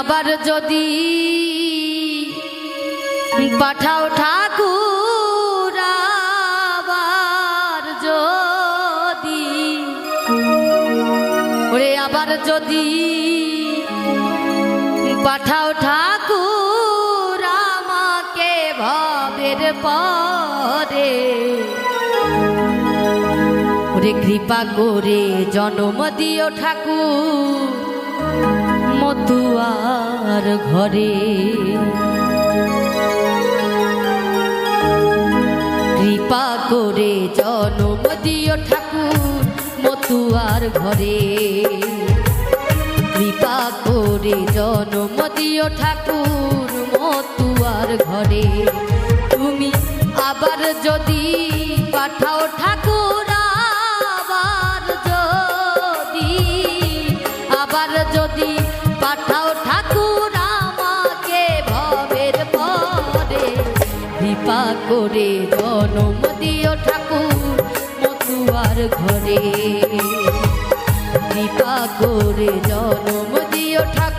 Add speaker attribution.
Speaker 1: আবার যদি পাঠাও ঠাকুর আবার যদি, ওরে আবার যদি পাঠাও ঠাকুর আমাকে ভাবের পরে, ওরে কৃপা করে জনম দিও ঠাকুর। মতুয়ার ঘরে। কৃপা করে জনম দিও ঠাকুর মতুয়ার ঘরে। কৃপা করে জনম দিও ঠাকুর মতুয়ার ঘরে। তুমি আবার যদি পাঠাও ঠাকুর, আবার যদি আবার যদি পাঠাও ঠাকুর কৃপা করে জনম দিও ঠাকুর মতুয়ার ঘরে। কৃপা করে জনম দিও ঠাকুর